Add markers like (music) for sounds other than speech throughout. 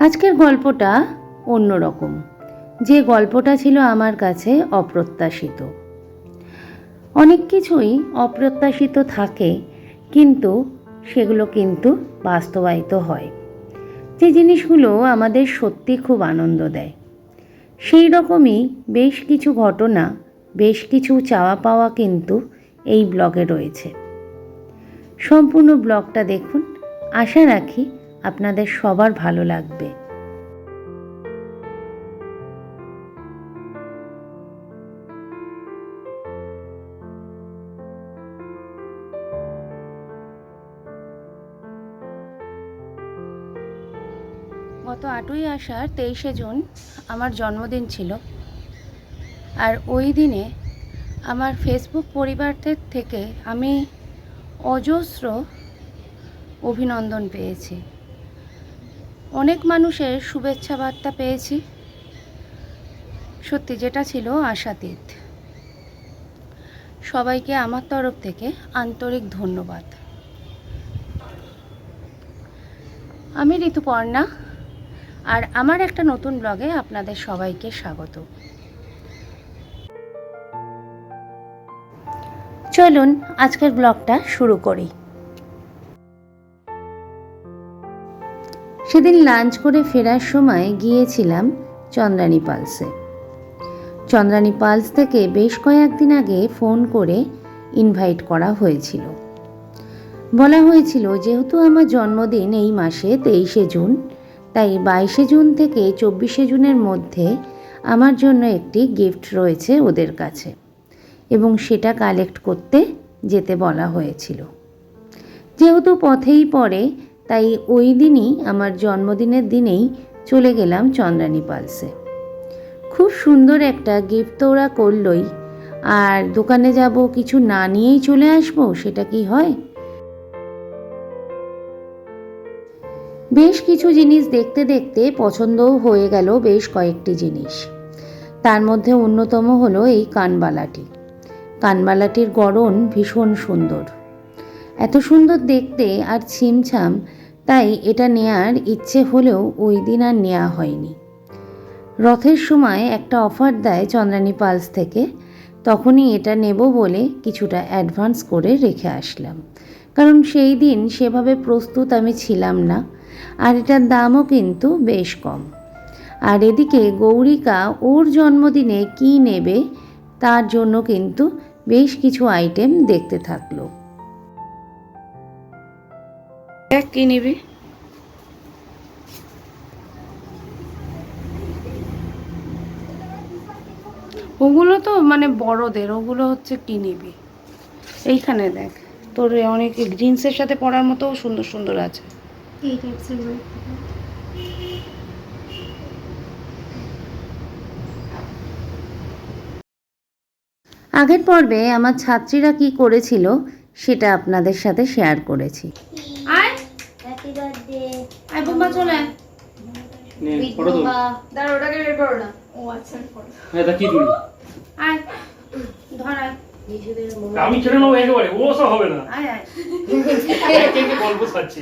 আজকের গল্পটা অন্যরকম। যে গল্পটা ছিল আমার কাছে অপ্রত্যাশিত। অনেক কিছুই অপ্রত্যাশিত থাকে, কিন্তু সেগুলো কিন্তু বাস্তবায়িত হয়। যে জিনিসগুলো আমাদের সত্যি খুব আনন্দ দেয়। সেই রকমই বেশ কিছু ঘটনা, বেশ কিছু চাওয়া পাওয়া কিন্তু এই ব্লগে রয়েছে। সম্পূর্ণ ব্লগটা দেখুন। আশা রাখি আপনাদের সবার ভালো লাগবে। গত আটই আষাঢ় তেইশে জুন আমার জন্মদিন ছিল। আর ওই দিনে আমার ফেসবুক পরিবারদের থেকে আমি অজস্র অভিনন্দন পেয়েছি। অনেক মানুষের শুভেচ্ছা বার্তা পেয়েছি। সত্যি যেটা ছিল আশাতীত। সবাইকে আমার তরফ থেকে আন্তরিক ধন্যবাদ। আমি ঋতুপর্ণা, আর আমার একটা নতুন ব্লগে আপনাদের সবাইকে স্বাগত। চলুন আজকের ব্লগটা শুরু করি। সেদিন লাঞ্চ করে ফেরার সময় গিয়েছিলাম চন্দ্রানী পালসে। চন্দ্রানী পালস থেকে বেশ কয়েকদিন আগে ফোন করে ইনভাইট করা হয়েছিল। বলা হয়েছিল, যেহেতু আমার জন্মদিন এই মাসে, তেইশে জুন, তাই বাইশে জুন থেকে চব্বিশে জুনের মধ্যে আমার জন্য একটি গিফট রয়েছে ওদের কাছে এবং সেটা কালেক্ট করতে যেতে বলা হয়েছিল। যেহেতু পথেই পড়ে তাই ওই দিনই আমার জন্মদিনের দিনেই চলে গেলাম চন্দ্রানী পালসে। খুব সুন্দর একটা গিফট ওরা করলই। আর দোকানে যাব, কিছু না নিয়েই চলে আসব, সেটা কি হয়? বেশ কিছু জিনিস দেখতে দেখতে পছন্দও হয়ে গেল বেশ কয়েকটি জিনিস। তার মধ্যে অন্যতম হলো এই কানবালাটি। কানবালাটির গড়ন ভীষণ সুন্দর। এত সুন্দর দেখতে আর ছিমছাম তাই এটা নেয়ার ইচ্ছে হলেও ওই দিন আর নেওয়া হয়নি। রথের সময় একটা অফার দেয় চন্দ্রানী পালস থেকে। তখনই এটা নেব বলে কিছুটা অ্যাডভান্স করে রেখে আসলাম। কারণ সেই দিন সেভাবে প্রস্তুত আমি ছিলাম না। আর এটার দামও কিন্তু বেশ কম। আর এদিকে গৌরিকা ওর জন্মদিনে কি নেবে তার জন্য কিন্তু বেশ কিছু আইটেম দেখতে থাকল। দেখ কি নিবি? ওগুলো তো মানে বড়দের ওগুলো হচ্ছে কি নিবি? এইখানে দেখ তোর অনেক জিন্সের সাথে পরার মতো সুন্দর সুন্দর আছে। আগের পর্বে আমার ছাত্রীরা কি করেছিল সেটা আপনাদের সাথে শেয়ার করেছি। আয় বোম্বা চলে আয়। নে ফটো তুল। দাঁড়া ওটাকে বের করো না। ও আচ্ছা করো। হ্যাঁ তা কি তুলি আয়। ধর আয়। আমি ছেড়ে নেব একেবারে ও সব হবে না। গল্প ছাড়ছি?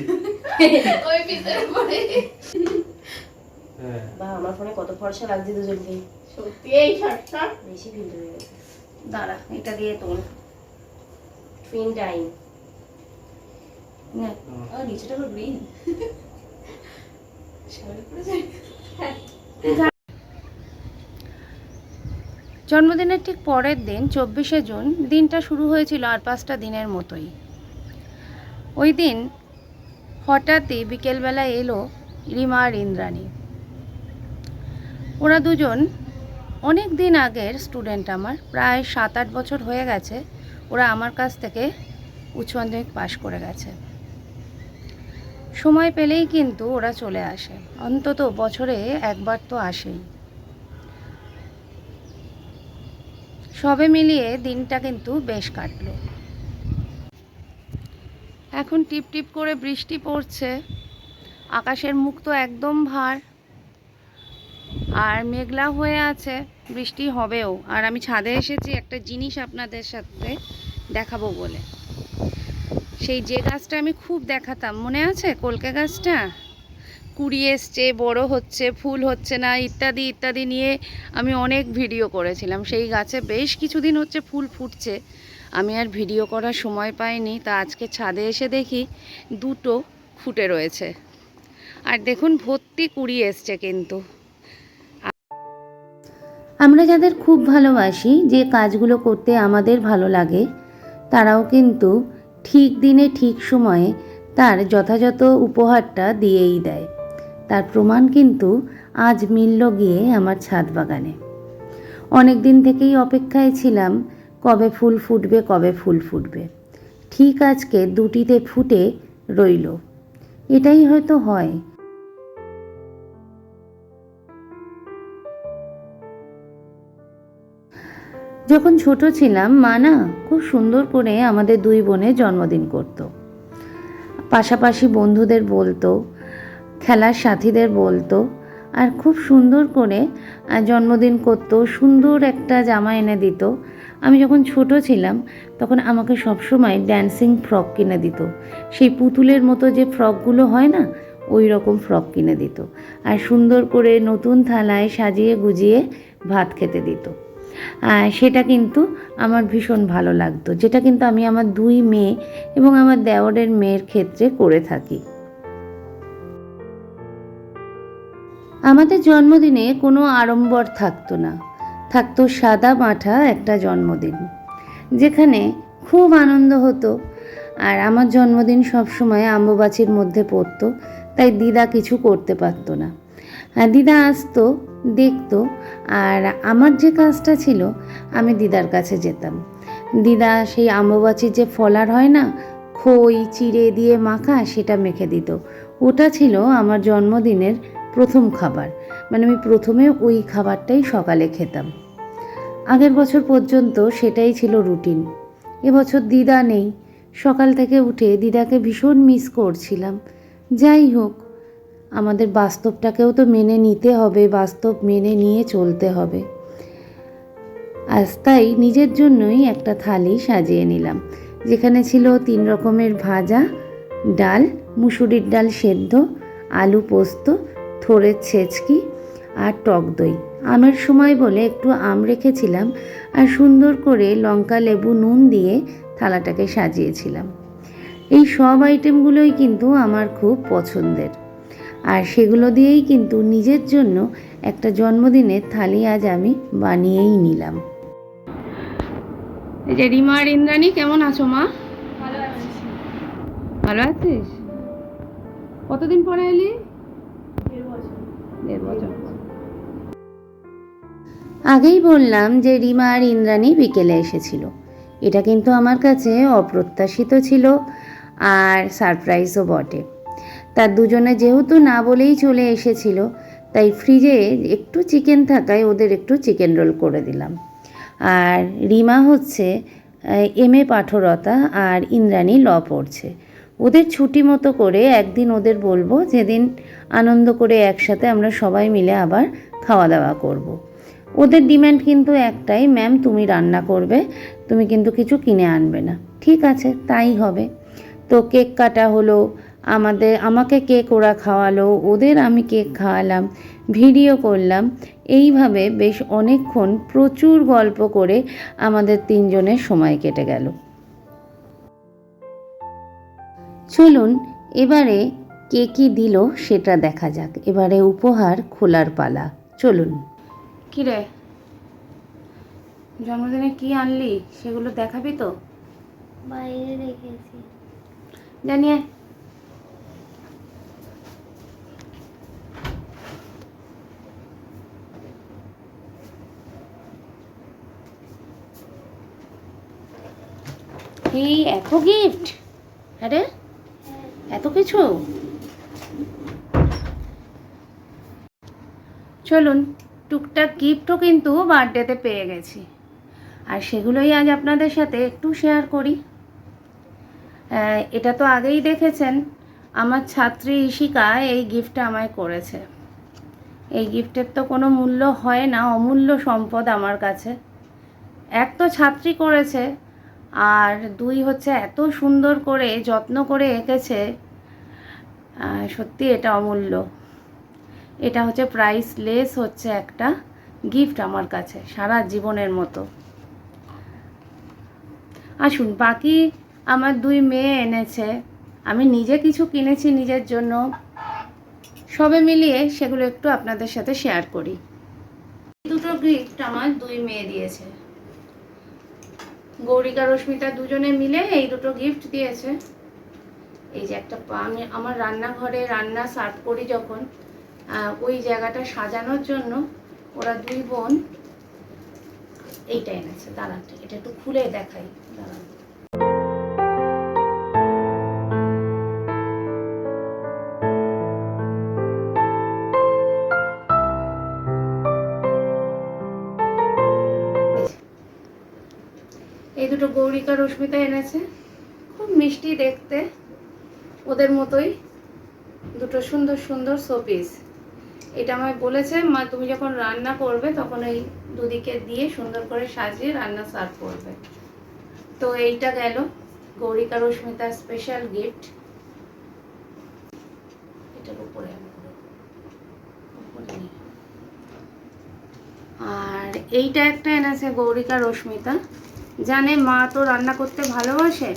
ওই হ্যাঁ। বা আমার ফোনে কত ফর্সা লাগছে দুজনকে। সত্যি এই শার্টটা বেশি ফিল্টার হয়ে গেছে। দাঁড়া এটা দিয়ে তোল। টুইন টাইম নে। ও। নিচেটা হলো গ্রিন (laughs) জন্মদিনের ঠিক পরের দিন, চব্বিশে জুন, দিনটা শুরু হয়েছিল আর পাঁচটা দিনের মতোই। ওই দিন হঠাৎই বিকেলবেলা এলো রিমা আর ইন্দ্রাণী। ওরা দুজন অনেক দিন আগের স্টুডেন্ট আমার, প্রায় সাত আট বছর হয়ে গেছে, ওরা আমার কাছ থেকে উচ্চ মাধ্যমিক পাশ করে গেছে। সময় পেলেই কিন্তু ওরা চলে আসে। অন্তত বছরে একবার তো আসেই। সবে মিলিয়ে দিনটা কিন্তু বেশ কাটলো। এখন টিপ টিপ করে বৃষ্টি পড়ছে। আকাশের মুখ তো একদম ভার। আর মেঘলা হয়ে আছে। বৃষ্টি হবেও। আর আমি ছাদে এসেছি একটা জিনিস আপনাদের সাথে দেখাবো বলে। সেই যে গাছটা আমি খুব দেখাতাম, মনে আছে? কলকে গাছটা? কুড়ি এসছে, বড় হচ্ছে, ফুল হচ্ছে না, ইত্যাদি ইত্যাদি নিয়ে আমি অনেক ভিডিও করেছিলাম। সেই গাছে বেশ কিছুদিন হচ্ছে ফুল ফুটছে। আমি আর ভিডিও করার সময় পাইনি। তা আজকে ছাদে এসে দেখি দুটো ফুটে রয়েছে। আর দেখুন, ভর্তি কুড়ি এসছে কিন্তু। আমরা যাদের খুব ভালোবাসি, যে কাজগুলো করতে আমাদের ভালো লাগে, তারাও কিন্তু ঠিক দিনে ঠিক সময়ে তার যথাযথ উপহারটা দিয়েই দেয়। তার প্রমাণ কিন্তু আজ মিলল গিয়ে আমার ছাদ বাগানে। অনেক দিন থেকেই অপেক্ষায় ছিলাম, কবে ফুল ফুটবে, কবে ফুল ফুটবে। ঠিক আজকে দুটিতে ফুটে রইল। এটাই হয়তো হয় যখন ছোট ছিলাম, মা না খুব সুন্দর করে আমাদের দুই বোনের জন্মদিন করত। পাশাপাশি বন্ধুদের বলতো, খেলার সাথীদের বলতো, আর খুব সুন্দর করে জন্মদিন করত, সুন্দর একটা জামা এনে দিত। আমি যখন ছোট ছিলাম, তখন আমাকে সবসময় ড্যান্সিং ফ্রক কিনে দিত। সেই পুতুলের মতো যে ফ্রকগুলো হয় না, ওই রকম ফ্রক কিনে দিত। আর সুন্দর করে নতুন থালায় সাজিয়ে গুজিয়ে ভাত খেতে দিত। সেটা কিন্তু আমার ভীষণ ভালো লাগতো। যেটা কিন্তু আমি আমার দুই মেয়ে এবং আমার দেওরের মেয়ের ক্ষেত্রে করে থাকি। আমাদের জন্মদিনে কোনো আড়ম্বর থাকতো না। থাকতো সাদা মাঠা একটা জন্মদিন, যেখানে খুব আনন্দ হতো। আর আমার জন্মদিন সবসময় আম্বুবাচির মধ্যে পড়তো, তাই দিদা কিছু করতে পারতো না। দিদা আসতো দেখতো, আর আমার যে কাজটা ছিল, আমি দিদার কাছে যেতাম। দিদা সেই আম্বুবাচির যে ফলার হয় না, খই, চিড়ে দিয়ে মাখা, সেটা মেখে দিত। ওটা ছিল আমার জন্মদিনের প্রথম খাবার। মানে আমি প্রথমে ওই খাবারটাই সকালে খেতাম। আগের বছর পর্যন্ত সেটাই ছিল রুটিন। এবছর দিদা নেই। সকাল থেকে উঠে দিদাকে ভীষণ মিস করছিলাম। যাই হোক আমাদের বাস্তবটাকেও তো মেনে নিতে হবে, বাস্তব মেনে নিয়ে চলতে হবে। আজ তাই নিজের জন্যই একটা থালি সাজিয়ে নিলাম, যেখানে ছিল তিন রকমের ভাজা, ডাল, মুসুরির ডাল সেদ্ধ, আলু পোস্ত থোড়ের ছেচকি আর টক দই। আমের সময় বলে একটু আম রেখেছিলাম আর সুন্দর করে লঙ্কা, লেবু, নুন দিয়ে থালাটাকে সাজিয়েছিলাম। এই সব আইটেমগুলোই কিন্তু আমার খুব পছন্দের। আর সেগুলো দিয়েই কিন্তু নিজের জন্য একটা জন্মদিনের থালি আজ আমি বানিয়েই নিলাম। এই যে রিমা আর ইন্দ্রাণী কেমন আছো মা? ভালো আছিস ভালো আছিস? কতদিন পরে এলি? দেড় বছর। আগেই বললাম যে রিমা আর ইন্দ্রাণী বিকেলে এসেছিল। এটা কিন্তু আমার কাছে অপ্রত্যাশিত ছিল আর সারপ্রাইজও বটে। তার দুজনে যেহেতু না বলেই চলে এসেছিল, তাই ফ্রিজে একটু চিকেন থাকায় ওদের একটু চিকেন রোল করে দিলাম। আর রিমা হচ্ছে এম এ পাঠরতা আর ইন্দ্রাণী ল পড়ছে। ওদের ছুটি মতো করে একদিন ওদের বলব, যেদিন আনন্দ করে একসাথে আমরা সবাই মিলে আবার খাওয়া দাওয়া করব। ওদের ডিমান্ড কিন্তু একটাই ম্যাম তুমি রান্না করবে, তুমি কিন্তু কিছু কিনে আনবে না। ঠিক আছে, তাই হবে। তো কেক কাটা হলো আমাদের আমাকে কেক ওরা খাওয়ালো ওদের আমি কেক খাওয়ালাম ভিডিও করলাম। এইভাবে বেশ অনেকক্ষণ প্রচুর গল্প করে আমাদের তিনজনের সময় কেটে গেল। চলুন এবারে কে কি দিল সেটা দেখা যাক। এবারে উপহার খোলার পালা। চলুন। কি রে? জন্মদিনে কি আনলি? সেগুলো দেখাবি তো? বাইরে রেখেছি জানিয়ে এই এত গিফট আরে এত কিছু? চলুন, টুকটাক গিফটও কিন্তু বার্থডেতে পেয়ে গেছি। আর সেগুলোই আজ আপনাদের সাথে একটু শেয়ার করি। এটা তো আগেই দেখেছেন, আমার ছাত্রী ঈশিকা এই গিফটটা আমায় করেছে। এই গিফটের তো কোনো মূল্য হয় না, অমূল্য সম্পদ আমার কাছে। এক তো ছাত্রী করেছে আর দুই হচ্ছে এত সুন্দর করে, যত্ন করে এঁকেছে সত্যি এটা অমূল্য। এটা হচ্ছে প্রাইসলেস হচ্ছে একটা গিফট আমার কাছে, সারা জীবনের মতো। আসুন, বাকি আমার দুই মেয়ে এনেছে। আমি নিজে কিছু কিনেছি নিজের জন্য। সবে মিলিয়ে সেগুলো একটু আপনাদের সাথে শেয়ার করি। দুটো গিফট আমার দুই মেয়ে দিয়েছে। গৌরিকা, রশ্মিতা দুজনে মিলে এই দুটো গিফট দিয়েছে। এই যে একটা আমি আমার রান্নাঘরে রান্না সার্ভ করি যখন ওই জায়গাটা সাজানোর জন্য ওরা দুই বোন, এইটা এনেছে, দাঁড়ান, এটা একটু খুলে দেখাই, দাঁড়ান। দুটো গৌরিকা রশ্মিতা এনেছে। খুব মিষ্টি দেখতে। ওদের মতোই দুটো সুন্দর সুন্দর শোপিস এটা আমায় বলেছে, মা, তুমি যখন রান্না করবে, তখন এই দুদিকে দিয়ে সুন্দর করে সাজিয়ে রান্না সার্ভ করবে। তো এইটা গেল গৌরিকা রশ্মিতার স্পেশাল গিফট এটার উপরে। আর এইটা একটা এনেছে গৌরিকা রশ্মিতা। জানে মা তো রান্না করতে ভালোবাসে,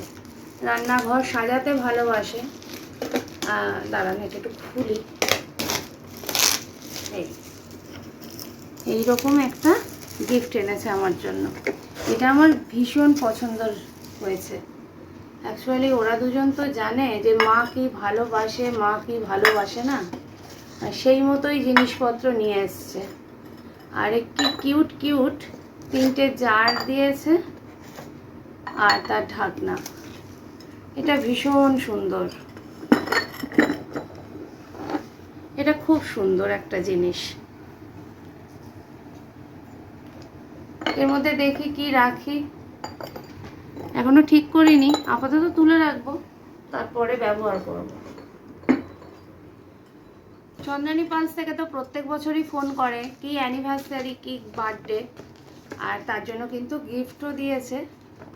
রান্নাঘর সাজাতে ভালোবাসে। দাঁড়ান, এটা একটু খুলি। এই, এইরকম একটা গিফট এনেছে আমার জন্য। এটা আমার ভীষণ পছন্দ হয়েছে। অ্যাকচুয়ালি ওরা দুজন তো জানে যে মা কি ভালোবাসে, মা কি ভালোবাসে না? সেই মতোই জিনিসপত্র নিয়ে এসছে। আর একটি কিউট কিউট তিনটে জার দিয়েছে। আর তার ঢাকনা। এটা ভীষণ সুন্দর। এটা খুব সুন্দর একটা জিনিস। এর মধ্যে দেখি কি রাখি। এখনও ঠিক করিনি। আপাতত তুলে রাখব। তারপরে ব্যবহার করব। চন্দ্রানী পালস থেকে তো প্রত্যেক বছরই ফোন করে, কি অ্যানিভার্সারি কি বার্থডে আর তার জন্য কিন্তু গিফটও দিয়েছে।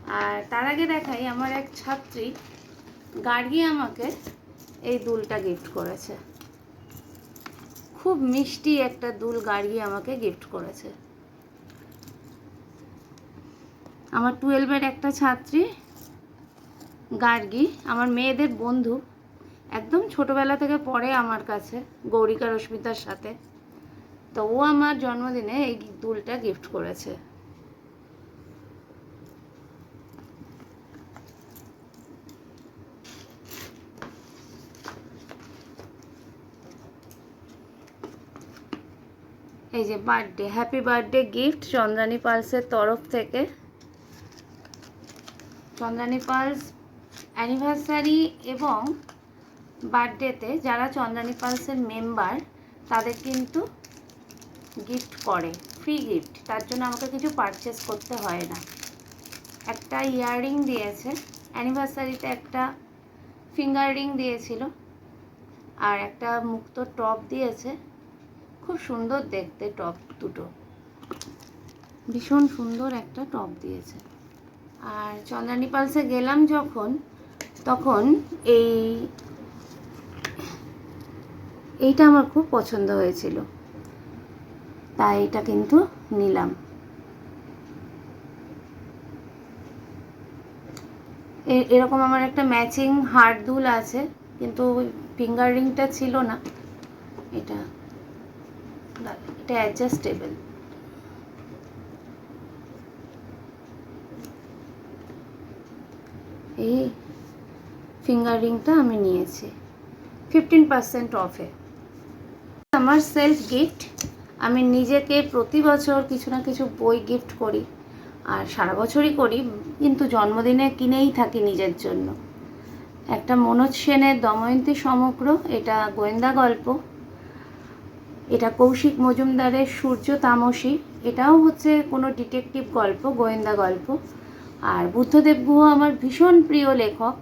আর তার আগে দেখাই, আমার এক ছাত্রী গার্গি আমাকে এই দুলটা গিফট করেছে। খুব মিষ্টি একটা দুল গার্গি আমাকে গিফট করেছে। আমার টুয়েলভের একটা ছাত্রী গার্গি, আমার মেয়েদের বন্ধু, একদম ছোটবেলা থেকে পড়ে আমার কাছে, গৌরিকা রশ্মিতার সাথে। তো ও আমার জন্মদিনে এই দুলটা গিফট করেছে। এই যে birthday happy birthday gift Chandrani পালসের তরফ থেকে। চন্দ্রানী পালস অ্যানিভার্সারি এবং বার্থডেতে যারা চন্দ্রানী পালসের মেম্বার তাদের কিন্তু গিফট করে ফ্রি গিফট তার জন্য আমাকে কিছু পারচেস করতে হয় না। একটা ইয়াররিং দিয়েছে অ্যানিভার্সারিতে একটা ফিঙ্গার রিং দিয়েছিল, আর একটা মুক্ত টপ দিয়েছে। খুব সুন্দর দেখতে টপ দুটো। ভীষণ সুন্দর একটা টপ দিয়েছে। আর চন্দ্রানী পালসে গেলাম যখন, তখন এই, এইটা আমার খুব পছন্দ হয়েছিল। তাই এটা কিন্তু নিলাম। এরকম আমার একটা ম্যাচিং হার্ড দুল আছে, কিন্তু ফিঙ্গার রিংটা ছিল না। এটা দাঁড়া, এটা অ্যাডজাস্টেবল এই ফিঙ্গার রিংটা আমি নিয়েছি। ফিফটিন পার্সেন্ট অফে আমার সেলফ গিফট আমি নিজেকে প্রতি বছর কিছু না কিছু বই গিফট করি। আর সারা বছরই করি কিন্তু জন্মদিনে কিনেই থাকি নিজের জন্য। একটা মনোজ সেনের দময়ন্তী সমগ্র এটা গোয়েন্দা গল্প। এটা কৌশিক মজুমদারের সূর্য তামসী, এটাও হচ্ছে কোনো ডিটেকটিভ গল্প, গোয়েন্দা গল্প। আর বুদ্ধদেব গুহ আমার ভীষণ প্রিয় লেখক।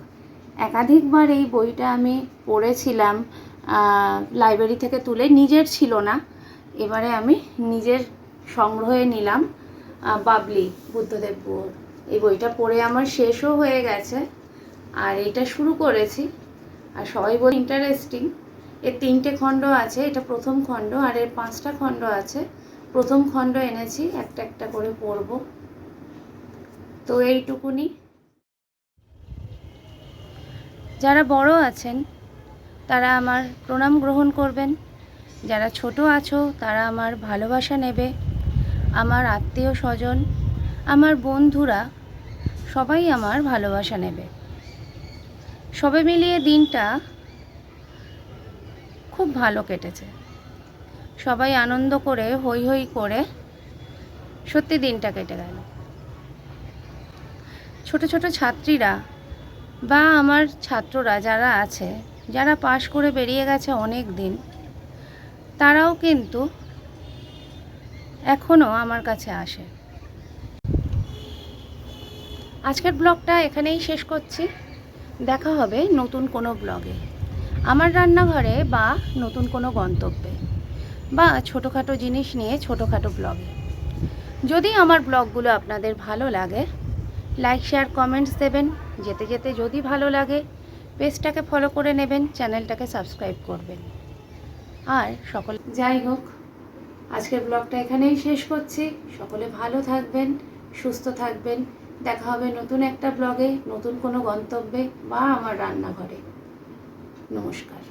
একাধিকবার এই বইটা আমি পড়েছিলাম লাইব্রেরি থেকে তুলে, নিজের ছিল না। এবারে আমি নিজের সংগ্রহে নিলাম বাবলি, বুদ্ধদেব গুহর। এই বইটা পড়ে আমার শেষও হয়ে গেছে। আর এটা শুরু করেছি। আর সবাই বলে ইন্টারেস্টিং এর তিনটে খণ্ড আছে, এটা প্রথম খণ্ড আর এর পাঁচটা খণ্ড আছে। প্রথম খণ্ড এনেছি, একটা একটা করে পড়ব। তো এইটুকুনি। যারা বড় আছেন, তারা আমার প্রণাম গ্রহণ করবেন। যারা ছোট আছো, তারা আমার ভালোবাসা নেবে। আমার আত্মীয় স্বজন, আমার বন্ধুরা, সবাই আমার ভালোবাসা নেবে। সবে মিলিয়ে দিনটা খুব ভালো কেটেছে। সবাই আনন্দ করে হই হই করে সত্যি দিনটা কেটে গেল। ছোট ছোট ছাত্রীরা বা আমার ছাত্ররা যারা আছে, যারা পাশ করে বেরিয়ে গেছে অনেক দিন, তারাও কিন্তু এখনও আমার কাছে আসে। আজকের ব্লগটা এখানেই শেষ করছি। দেখা হবে নতুন কোনো ব্লগে। আমার রান্নাঘরে বা নতুন কোনো গন্তব্যে বা ছোটোখাটো জিনিস নিয়ে ছোটোখাটো ব্লগে। যদি আমার ব্লগগুলো আপনাদের ভালো লাগে, লাইক, শেয়ার, কমেন্টস দেবেন, যেতে যেতে যদি ভালো লাগে, পেজটাকে ফলো করে নেবেন, চ্যানেলটাকে সাবস্ক্রাইব করবেন। আর সকল যাই হোক, আজকের ব্লগটা এখানেই শেষ করছি। সকলে ভালো থাকবেন, সুস্থ থাকবেন। দেখা হবে নতুন একটা ব্লগে, নতুন কোনো গন্তব্যে বা আমার রান্নাঘরে। নমস্কার।